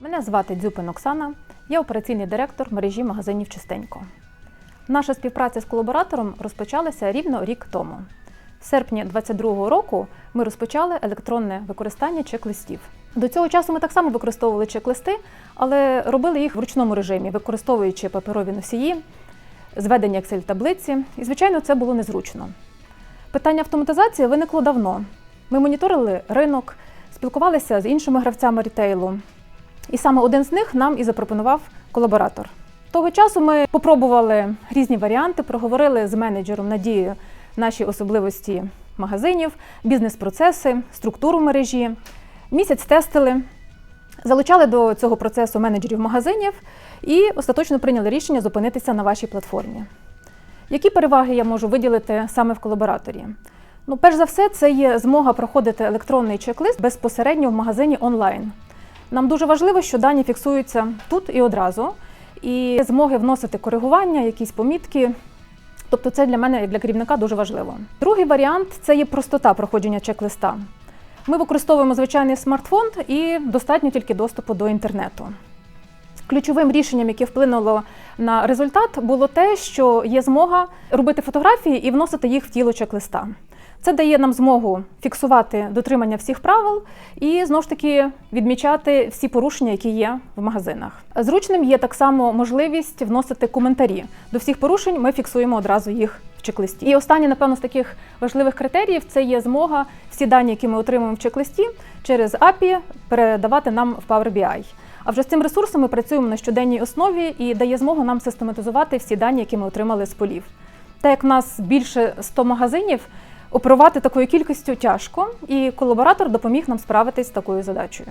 Мене звати Дзюпин Оксана, я операційний директор мережі магазинів Чистенько. Наша співпраця з колаборатором розпочалася рівно рік тому. В серпні 2022 року ми розпочали електронне використання чек-листів. До цього часу ми так само використовували чек-листи, але робили їх в ручному режимі, використовуючи паперові носії, зведення Excel-таблиці. І, звичайно, це було незручно. Питання автоматизації виникло давно. Ми моніторили ринок, спілкувалися з іншими гравцями рітейлу. І саме один з них нам і запропонував колаборатор. Того часу ми попробували різні варіанти, проговорили з менеджером Надією наші особливості магазинів, бізнес-процеси, структуру мережі. Місяць тестили, залучали до цього процесу менеджерів магазинів і остаточно прийняли рішення зупинитися на вашій платформі. Які переваги я можу виділити саме в колабораторі? Ну, перш за все, це є змога проходити електронний чек-лист безпосередньо в магазині онлайн. Нам дуже важливо, що дані фіксуються тут і одразу, і змоги вносити коригування, якісь помітки. Тобто, це для мене, як для керівника, дуже важливо. Другий варіант це є простота проходження чек-листа. Ми використовуємо звичайний смартфон і достатньо тільки доступу до інтернету. Ключовим рішенням, яке вплинуло на результат, було те, що є змога робити фотографії і вносити їх в тіло чек-листа. Це дає нам змогу фіксувати дотримання всіх правил і знову ж таки відмічати всі порушення, які є в магазинах. Зручним є так само можливість вносити коментарі. До всіх порушень ми фіксуємо одразу їх в чек-листі. І останнє, напевно, з таких важливих критеріїв це є змога всі дані, які ми отримуємо в чек-листі, через API передавати нам в Power BI. А вже з цим ресурсом ми працюємо на щоденній основі і дає змогу нам систематизувати всі дані, які ми отримали з полів. Так як в нас більше 100 магазинів, оперувати такою кількістю тяжко, і колаборатор допоміг нам справитись з такою задачею.